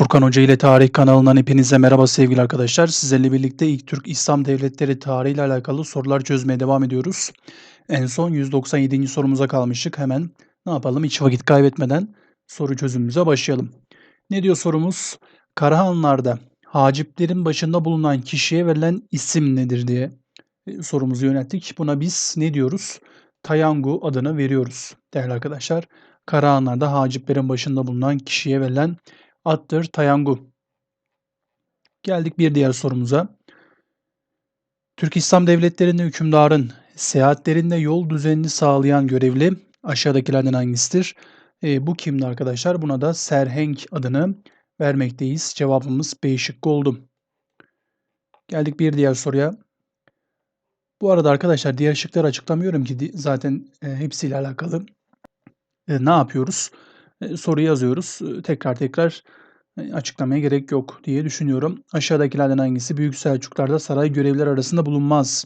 Furkan Hoca ile Tarih kanalından hepinize merhaba sevgili arkadaşlar. Sizlerle birlikte ilk Türk İslam devletleri tarihi ile alakalı sorular çözmeye devam ediyoruz. En son 197. sorumuza kalmıştık. Hemen ne yapalım hiç vakit kaybetmeden soru çözümümüze başlayalım. Ne diyor sorumuz? Karahanlarda haciplerin başında bulunan kişiye verilen isim nedir diye e, sorumuzu yönelttik. Buna biz ne diyoruz? Tayangu adını veriyoruz değerli arkadaşlar. Karahanlarda haciplerin başında bulunan kişiye verilen attır Tayangu. Geldik bir diğer sorumuza. Türk İslam devletlerinde hükümdarın seyahatlerinde yol düzenini sağlayan görevli aşağıdakilerden hangisidir? E, bu kimdi arkadaşlar? Buna da Serhenk adını vermekteyiz. Cevabımız B şıkkı oldu. Geldik bir diğer soruya. Bu arada arkadaşlar diğer şıkları açıklamıyorum ki zaten e, hepsiyle alakalı. E, ne yapıyoruz? E, soru yazıyoruz. E, tekrar tekrar e, açıklamaya gerek yok diye düşünüyorum. Aşağıdakilerden hangisi Büyük Selçuklar'da saray görevliler arasında bulunmaz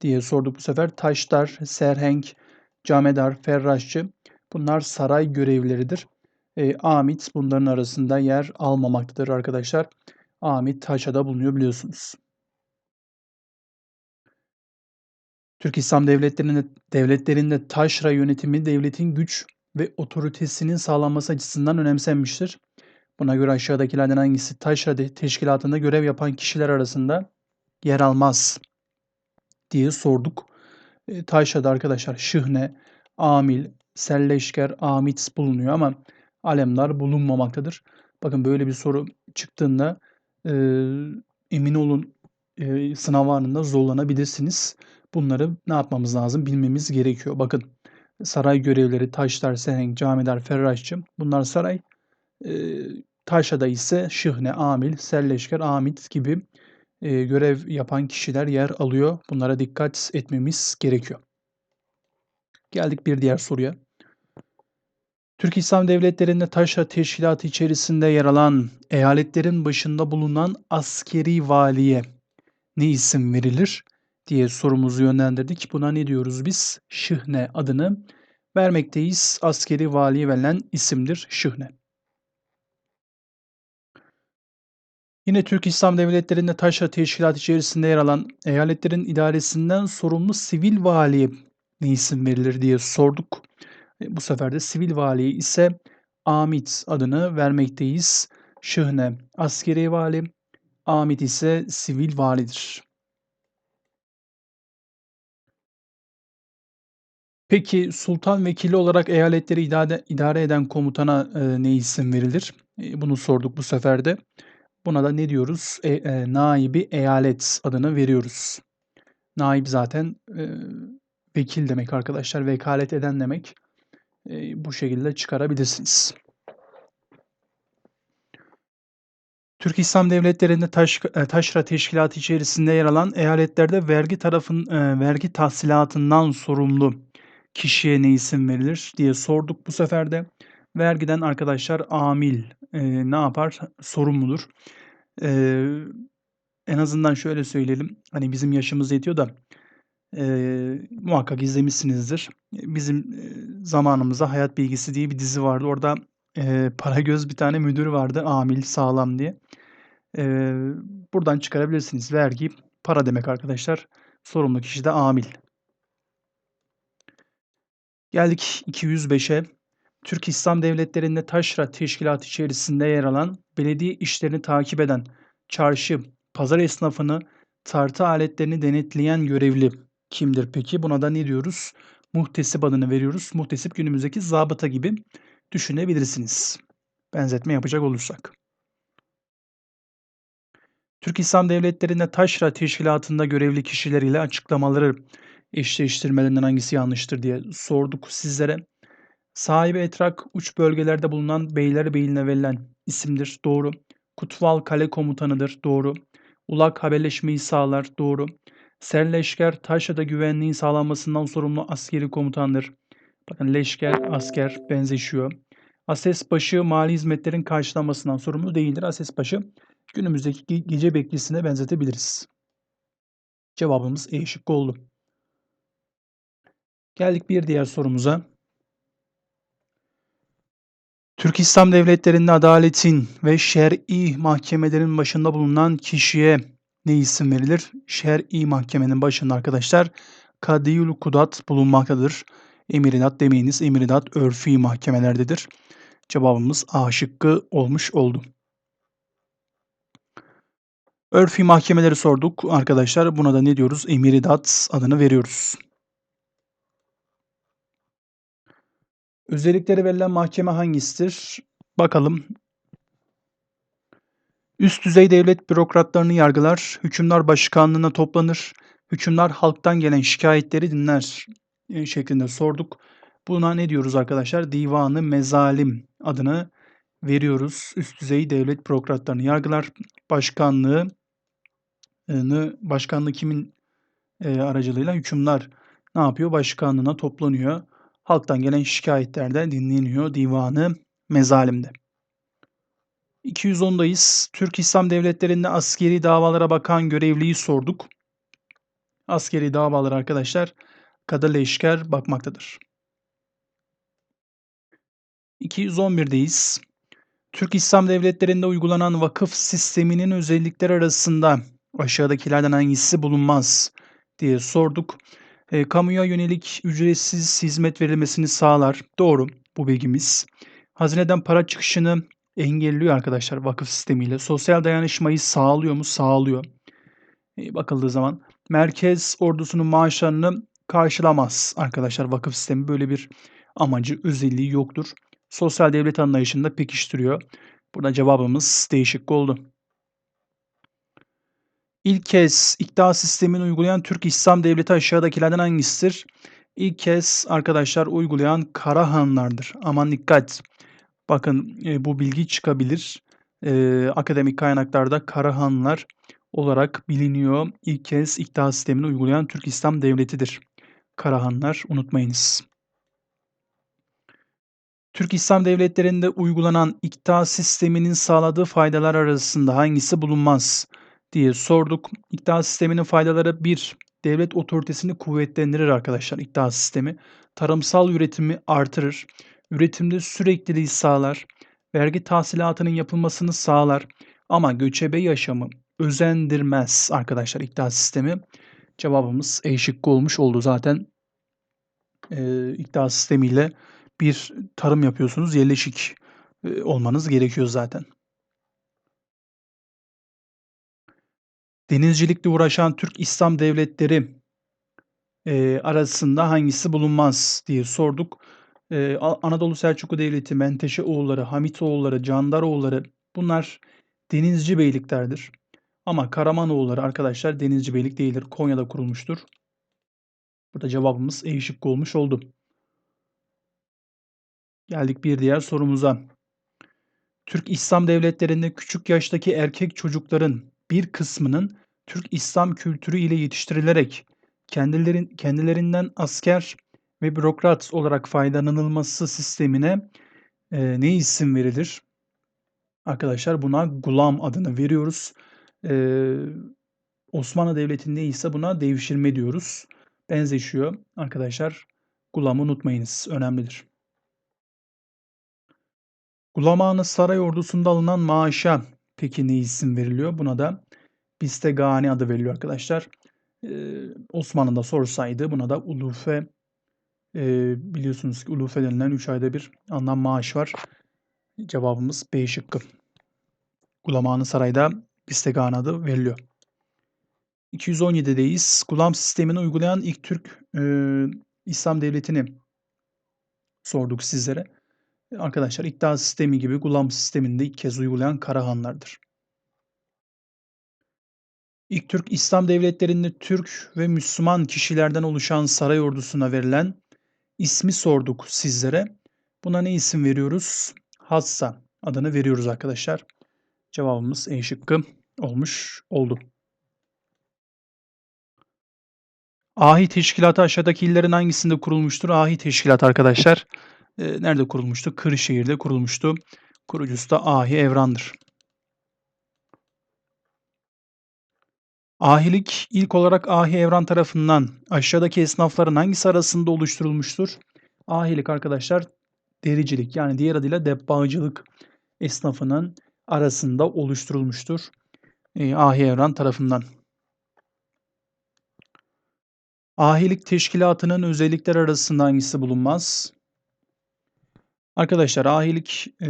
diye sorduk bu sefer. Taşdar, Serhenk, Camedar, Ferraşçı bunlar saray görevlileridir. E, Amit bunların arasında yer almamaktadır arkadaşlar. Amit Taşa'da bulunuyor biliyorsunuz. Türk İslam devletlerinde, devletlerinde taşra yönetimi devletin güç ve otoritesinin sağlanması açısından önemsenmiştir. Buna göre aşağıdakilerden hangisi taşra teşkilatında görev yapan kişiler arasında yer almaz diye sorduk. E, taşra'da arkadaşlar şıhne, amil, selleşker, amit bulunuyor ama alemler bulunmamaktadır. Bakın böyle bir soru çıktığında e, emin olun e, sınav anında zorlanabilirsiniz. Bunları ne yapmamız lazım bilmemiz gerekiyor. Bakın saray görevleri taşlar, sehenk, camiler, ferraşçı bunlar saray. E, taşada ise şıhne, amil, selleşker, amit gibi e, görev yapan kişiler yer alıyor. Bunlara dikkat etmemiz gerekiyor. Geldik bir diğer soruya. Türk İslam Devletleri'nde taşra teşkilatı içerisinde yer alan eyaletlerin başında bulunan askeri valiye ne isim verilir diye sorumuzu yönlendirdik. Buna ne diyoruz biz? Şıhne adını vermekteyiz. Askeri valiye verilen isimdir Şıhne. Yine Türk İslam Devletleri'nde taşra teşkilat içerisinde yer alan eyaletlerin idaresinden sorumlu sivil valiye ne isim verilir diye sorduk. E, bu sefer de sivil valiye ise Amit adını vermekteyiz. Şıhne askeri vali, Amit ise sivil validir. Peki sultan vekili olarak eyaletleri idare, idare eden komutana e, ne isim verilir? E, bunu sorduk bu sefer de. Buna da ne diyoruz? E, e, naibi eyalet adını veriyoruz. Naib zaten e, vekil demek arkadaşlar. Vekalet eden demek. E, bu şekilde çıkarabilirsiniz. Türk İslam Devletleri'nde taş, e, taşra teşkilatı içerisinde yer alan eyaletlerde vergi tarafın e, vergi tahsilatından sorumlu kişiye ne isim verilir diye sorduk bu sefer de. Vergiden arkadaşlar amil e, ne yapar? Sorumludur. E, en azından şöyle söyleyelim. Hani bizim yaşımız yetiyor da e, muhakkak izlemişsinizdir. Bizim e, zamanımızda Hayat Bilgisi diye bir dizi vardı. Orada e, Paragöz bir tane müdür vardı. Amil sağlam diye. E, buradan çıkarabilirsiniz. Vergi para demek arkadaşlar. Sorumlu kişi de amil. Geldik 205'e. Türk İslam Devletleri'nde taşra teşkilatı içerisinde yer alan, belediye işlerini takip eden, çarşı, pazar esnafını, tartı aletlerini denetleyen görevli kimdir peki? Buna da ne diyoruz? Muhtesip adını veriyoruz. Muhtesip günümüzdeki zabıta gibi düşünebilirsiniz. Benzetme yapacak olursak. Türk İslam Devletleri'nde taşra teşkilatında görevli kişiler ile açıklamaları eşleştirmelerinden hangisi yanlıştır diye sorduk sizlere. Sahibi Etrak uç bölgelerde bulunan beyler beyliğine verilen isimdir. Doğru. Kutval kale komutanıdır. Doğru. Ulak haberleşmeyi sağlar. Doğru. Serleşker Taşra'da güvenliğin sağlanmasından sorumlu askeri komutandır. Bakın leşker, asker benzeşiyor. Ases başı mali hizmetlerin karşılanmasından sorumlu değildir. Ases başı günümüzdeki gece beklisine benzetebiliriz. Cevabımız E şıkkı oldu. Geldik bir diğer sorumuza. Türk İslam devletlerinde adaletin ve şer'i mahkemelerin başında bulunan kişiye ne isim verilir? Şer'i mahkemenin başında arkadaşlar Kadiyul Kudat bulunmaktadır. Emiridat demeyiniz. Emiridat örfi mahkemelerdedir. Cevabımız A şıkkı olmuş oldu. Örfi mahkemeleri sorduk arkadaşlar. Buna da ne diyoruz? Emiridat adını veriyoruz. Özellikleri verilen mahkeme hangisidir? Bakalım. Üst düzey devlet bürokratlarını yargılar, hükümler başkanlığına toplanır, hükümler halktan gelen şikayetleri dinler e, şeklinde sorduk. Buna ne diyoruz arkadaşlar? Divanı Mezalim adını veriyoruz. Üst düzey devlet bürokratlarını yargılar. Başkanlığı başkanlığı kimin e, aracılığıyla hükümler ne yapıyor? Başkanlığına toplanıyor. Halktan gelen şikayetler de dinleniyor divanı mezalimde. 210'dayız. Türk İslam devletlerinde askeri davalara bakan görevliyi sorduk. Askeri davalar arkadaşlar kadı leşker bakmaktadır. 211'deyiz. Türk İslam devletlerinde uygulanan vakıf sisteminin özellikleri arasında aşağıdakilerden hangisi bulunmaz diye sorduk. E, kamuya yönelik ücretsiz hizmet verilmesini sağlar. Doğru bu bilgimiz. Hazineden para çıkışını engelliyor arkadaşlar vakıf sistemiyle. Sosyal dayanışmayı sağlıyor mu? Sağlıyor. E, bakıldığı zaman merkez ordusunun maaşlarını karşılamaz arkadaşlar vakıf sistemi. Böyle bir amacı, özelliği yoktur. Sosyal devlet anlayışında pekiştiriyor. Burada cevabımız değişik oldu. İlk kez iktidar sistemini uygulayan Türk İslam Devleti aşağıdakilerden hangisidir? İlk kez arkadaşlar uygulayan Karahanlardır. Aman dikkat. Bakın e, bu bilgi çıkabilir. E, akademik kaynaklarda Karahanlar olarak biliniyor. İlk kez iktidar sistemini uygulayan Türk İslam Devleti'dir. Karahanlar unutmayınız. Türk İslam devletlerinde uygulanan iktidar sisteminin sağladığı faydalar arasında hangisi bulunmaz? Diye sorduk. İktidar sisteminin faydaları bir, devlet otoritesini kuvvetlendirir arkadaşlar iktidar sistemi. Tarımsal üretimi artırır. Üretimde sürekliliği sağlar. Vergi tahsilatının yapılmasını sağlar. Ama göçebe yaşamı özendirmez arkadaşlar iktidar sistemi. Cevabımız E şıkkı olmuş oldu zaten. E, iktidar sistemiyle bir tarım yapıyorsunuz. Yerleşik e, olmanız gerekiyor zaten. Denizcilikle uğraşan Türk İslam devletleri e, arasında hangisi bulunmaz diye sorduk. E, Anadolu Selçuklu Devleti, Menteşe oğulları, Hamit oğulları, Candar oğulları bunlar denizci beyliklerdir. Ama Karaman oğulları arkadaşlar denizci beylik değildir. Konya'da kurulmuştur. Burada cevabımız E şıkkı olmuş oldu. Geldik bir diğer sorumuza. Türk İslam devletlerinde küçük yaştaki erkek çocukların bir kısmının Türk İslam kültürü ile yetiştirilerek kendilerin, kendilerinden asker ve bürokrat olarak faydalanılması sistemine e, ne isim verilir? Arkadaşlar buna gulam adını veriyoruz. E, Osmanlı Devleti'nde ise buna devşirme diyoruz. Benzeşiyor arkadaşlar. Gulamı unutmayınız. Önemlidir. Gulamanı saray ordusunda alınan maaşa peki ne isim veriliyor? Buna da Bistegani adı veriliyor arkadaşlar. Ee, Osmanlı'da sorsaydı buna da ulufe e, biliyorsunuz ki ulufe denilen 3 ayda bir alınan maaş var. Cevabımız B şıkkı. Gulamanı sarayda Bistegani adı veriliyor. 217'deyiz. Gulam sistemini uygulayan ilk Türk e, İslam devletini sorduk sizlere. Arkadaşlar iktidar sistemi gibi gulam sisteminde ilk kez uygulayan Karahanlardır. İlk Türk İslam devletlerinde Türk ve Müslüman kişilerden oluşan saray ordusuna verilen ismi sorduk sizlere. Buna ne isim veriyoruz? Hassa adını veriyoruz arkadaşlar. Cevabımız E şıkkı olmuş oldu. Ahi Teşkilatı aşağıdaki illerin hangisinde kurulmuştur? Ahi Teşkilat arkadaşlar e, nerede kurulmuştu? Kırşehir'de kurulmuştu. Kurucusu da Ahi Evran'dır. Ahilik ilk olarak Ahi Evran tarafından aşağıdaki esnafların hangisi arasında oluşturulmuştur? Ahilik arkadaşlar dericilik yani diğer adıyla debbağcılık esnafının arasında oluşturulmuştur. E, Ahi Evran tarafından. Ahilik teşkilatının özellikler arasında hangisi bulunmaz? Arkadaşlar ahilik e,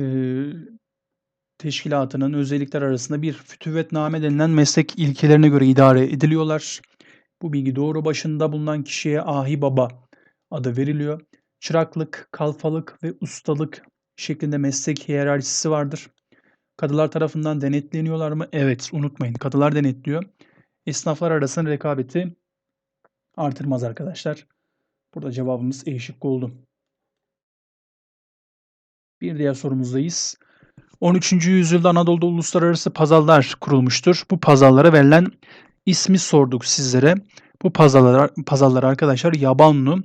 teşkilatının özellikler arasında bir fütüvvetname denilen meslek ilkelerine göre idare ediliyorlar. Bu bilgi doğru başında bulunan kişiye ahi baba adı veriliyor. Çıraklık, kalfalık ve ustalık şeklinde meslek hiyerarşisi vardır. Kadılar tarafından denetleniyorlar mı? Evet, unutmayın. Kadılar denetliyor. Esnaflar arasında rekabeti artırmaz arkadaşlar. Burada cevabımız E şıkkı oldu. Bir diğer sorumuzdayız. 13. yüzyılda Anadolu'da uluslararası pazarlar kurulmuştur. Bu pazarlara verilen ismi sorduk sizlere. Bu pazarlar, pazarlar arkadaşlar Yabanlu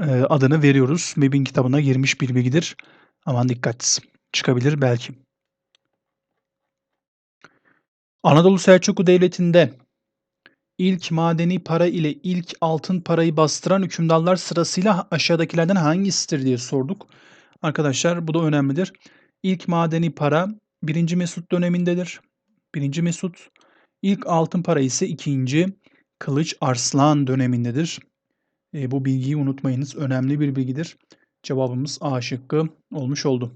e, adını veriyoruz. MEB'in kitabına girmiş bir bilgidir. Aman dikkat çıkabilir belki. Anadolu Selçuklu Devleti'nde ilk madeni para ile ilk altın parayı bastıran hükümdarlar sırasıyla aşağıdakilerden hangisidir diye sorduk. Arkadaşlar bu da önemlidir. İlk madeni para 1. Mesut dönemindedir. 1. Mesut. İlk altın para ise 2. Kılıç Arslan dönemindedir. E, bu bilgiyi unutmayınız. Önemli bir bilgidir. Cevabımız A şıkkı olmuş oldu.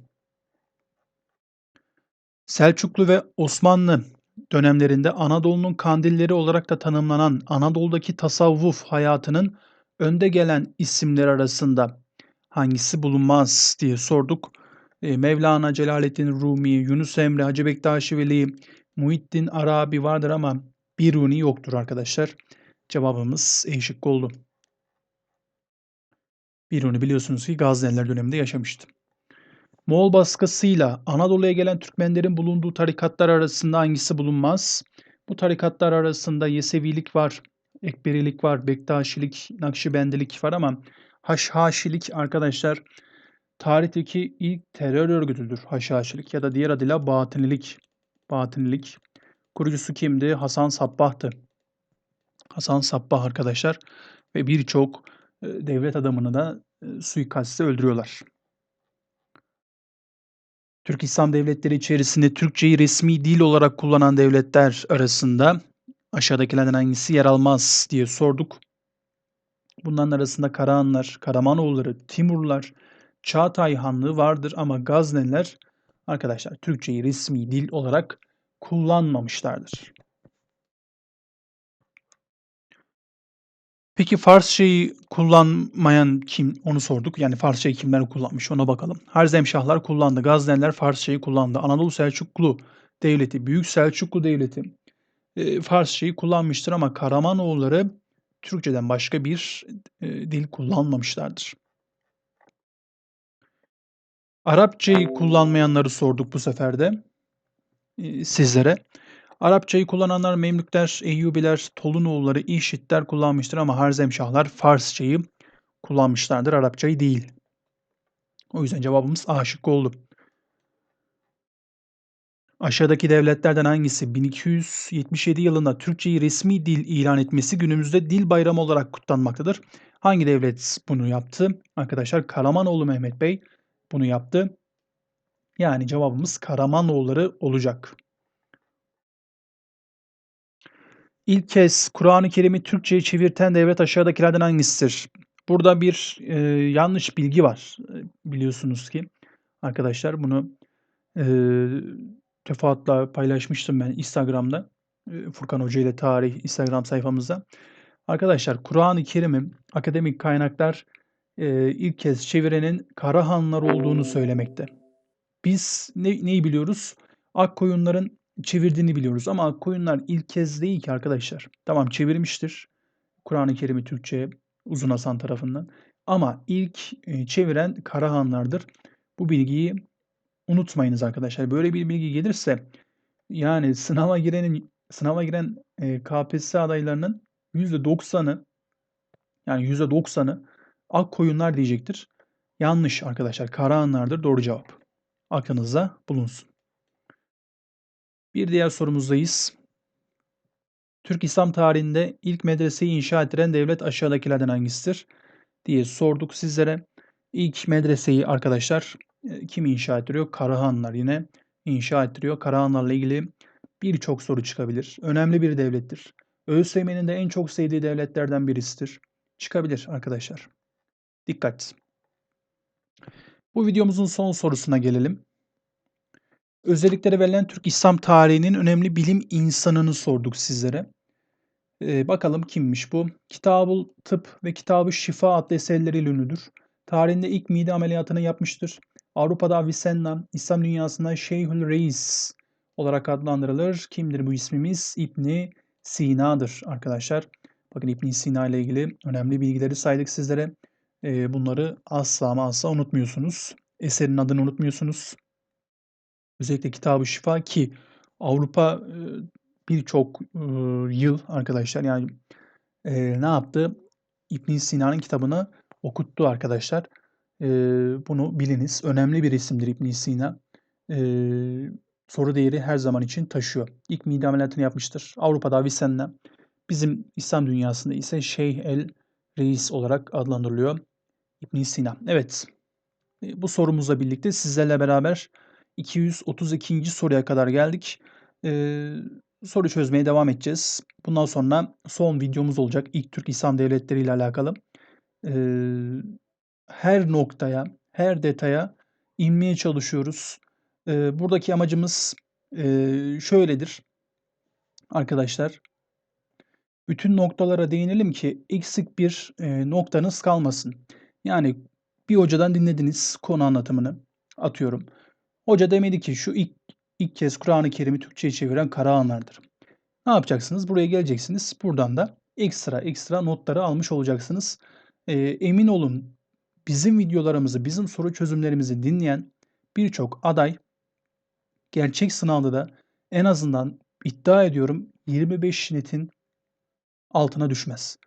Selçuklu ve Osmanlı dönemlerinde Anadolu'nun kandilleri olarak da tanımlanan Anadolu'daki tasavvuf hayatının önde gelen isimler arasında hangisi bulunmaz diye sorduk. E, Mevlana Celaleddin Rumi, Yunus Emre, Hacı Bektaşi Muhittin Arabi vardır ama Biruni yoktur arkadaşlar. Cevabımız E şıkkı oldu. Biruni biliyorsunuz ki Gazneliler döneminde yaşamıştı. Moğol baskısıyla Anadolu'ya gelen Türkmenlerin bulunduğu tarikatlar arasında hangisi bulunmaz? Bu tarikatlar arasında Yesevilik var, Ekberilik var, Bektaşilik, Nakşibendilik var ama Haşhaşilik arkadaşlar tarihteki ilk terör örgütüdür Haşhaşilik ya da diğer adıyla Batınilik. Batınilik. Kurucusu kimdi? Hasan Sabbah'tı. Hasan Sabbah arkadaşlar ve birçok e, devlet adamını da e, suikastle öldürüyorlar. Türk İslam devletleri içerisinde Türkçeyi resmi dil olarak kullanan devletler arasında aşağıdakilerden hangisi yer almaz diye sorduk. Bunların arasında Karahanlar, Karamanoğulları, Timurlar, Çağatay Hanlığı vardır ama Gazneliler arkadaşlar Türkçeyi resmi dil olarak kullanmamışlardır. Peki Farsçayı kullanmayan kim? Onu sorduk. Yani Farsçayı kimler kullanmış ona bakalım. Harzemşahlar kullandı. Gazneliler Farsçayı kullandı. Anadolu Selçuklu Devleti, Büyük Selçuklu Devleti e, Farsçayı kullanmıştır ama Karamanoğulları Türkçeden başka bir e, dil kullanmamışlardır. Arapçayı kullanmayanları sorduk bu sefer de e, sizlere. Arapçayı kullananlar Memlükler, Eyyubiler, Tolunoğulları, İşitler kullanmıştır ama Harzemşahlar Farsçayı kullanmışlardır, Arapçayı değil. O yüzden cevabımız A şıkkı oldu. Aşağıdaki devletlerden hangisi 1277 yılında Türkçeyi resmi dil ilan etmesi günümüzde dil bayramı olarak kutlanmaktadır? Hangi devlet bunu yaptı? Arkadaşlar Karamanoğlu Mehmet Bey bunu yaptı. Yani cevabımız Karamanoğulları olacak. İlk kez Kur'an-ı Kerim'i Türkçe'ye çevirten devlet aşağıdakilerden hangisidir? Burada bir e, yanlış bilgi var biliyorsunuz ki. Arkadaşlar bunu e, defaatla paylaşmıştım ben Instagram'da. E, Furkan Hoca ile Tarih Instagram sayfamızda. Arkadaşlar Kur'an-ı Kerim'i akademik kaynaklar e, ilk kez çevirenin Karahanlar olduğunu söylemekte. Biz ne, neyi biliyoruz? Akkoyunların çevirdiğini biliyoruz ama Akkoyunlar ilk kez değil ki arkadaşlar. Tamam çevirmiştir Kur'an-ı Kerim'i Türkçe'ye Uzun Hasan tarafından. Ama ilk e, çeviren Karahanlardır. Bu bilgiyi unutmayınız arkadaşlar. Böyle bir bilgi gelirse yani sınava girenin sınava giren e, KPSS adaylarının %90'ı yani %90'ı ak koyunlar diyecektir. Yanlış arkadaşlar. Karahanlardır doğru cevap. Aklınızda bulunsun. Bir diğer sorumuzdayız. Türk İslam tarihinde ilk medreseyi inşa ettiren devlet aşağıdakilerden hangisidir diye sorduk sizlere. İlk medreseyi arkadaşlar kim inşa ettiriyor? Karahanlar yine inşa ettiriyor. Karahanlarla ilgili birçok soru çıkabilir. Önemli bir devlettir. ÖSYM'nin de en çok sevdiği devletlerden birisidir. Çıkabilir arkadaşlar. Dikkat. Bu videomuzun son sorusuna gelelim. Özellikleri verilen Türk İslam tarihinin önemli bilim insanını sorduk sizlere. Ee, bakalım kimmiş bu? Kitabul Tıp ve Kitabı Şifa adlı eserleriyle ünlüdür. Tarihinde ilk mide ameliyatını yapmıştır. Avrupa'da Avicenna, İslam dünyasında Şeyhül Reis olarak adlandırılır. Kimdir bu ismimiz? İbni Sina'dır arkadaşlar. Bakın İbn Sina ile ilgili önemli bilgileri saydık sizlere. Ee, bunları asla ama asla unutmuyorsunuz. Eserin adını unutmuyorsunuz. Özellikle Kitab-ı Şifa ki Avrupa e, birçok e, yıl arkadaşlar yani e, ne yaptı? İbn Sina'nın kitabını okuttu arkadaşlar. Bunu biliniz. Önemli bir isimdir İbn Sina. E, soru değeri her zaman için taşıyor. İlk mide ameliyatını yapmıştır. Avrupa'da Avicenna. Bizim İslam dünyasında ise Şeyh el Reis olarak adlandırılıyor. İbn Sina. Evet. Bu sorumuzla birlikte sizlerle beraber 232. soruya kadar geldik. Ee, soru çözmeye devam edeceğiz. Bundan sonra son videomuz olacak. İlk Türk İslam Devletleri ile alakalı. Ee, her noktaya, her detaya inmeye çalışıyoruz. Ee, buradaki amacımız e, şöyledir. Arkadaşlar, bütün noktalara değinelim ki eksik bir e, noktanız kalmasın. Yani bir hocadan dinlediniz konu anlatımını atıyorum. Hoca demedi ki şu ilk, ilk kez Kur'an-ı Kerim'i Türkçe'ye çeviren Karahanlardır. Ne yapacaksınız? Buraya geleceksiniz. Buradan da ekstra ekstra notları almış olacaksınız. E, emin olun bizim videolarımızı, bizim soru çözümlerimizi dinleyen birçok aday gerçek sınavda da en azından iddia ediyorum 25 netin altına düşmez.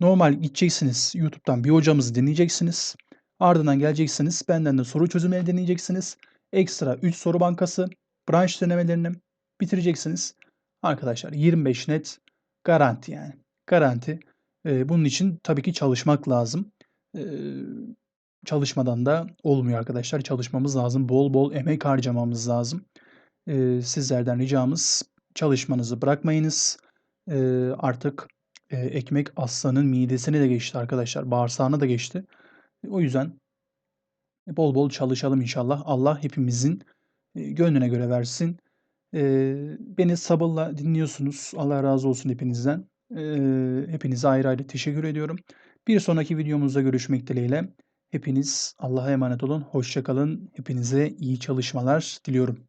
Normal gideceksiniz YouTube'dan bir hocamızı dinleyeceksiniz. Ardından geleceksiniz benden de soru çözümleri dinleyeceksiniz. Ekstra 3 soru bankası, branş denemelerini bitireceksiniz. Arkadaşlar 25 net garanti yani. Garanti. Bunun için tabii ki çalışmak lazım. Çalışmadan da olmuyor arkadaşlar. Çalışmamız lazım. Bol bol emek harcamamız lazım. Sizlerden ricamız çalışmanızı bırakmayınız. Artık e, ekmek aslanın midesine de geçti arkadaşlar. Bağırsağına da geçti. O yüzden bol bol çalışalım inşallah. Allah hepimizin e, gönlüne göre versin. Beni sabırla dinliyorsunuz. Allah razı olsun hepinizden. Hepinize ayrı ayrı teşekkür ediyorum. Bir sonraki videomuzda görüşmek dileğiyle. Hepiniz Allah'a emanet olun. Hoşçakalın. Hepinize iyi çalışmalar diliyorum.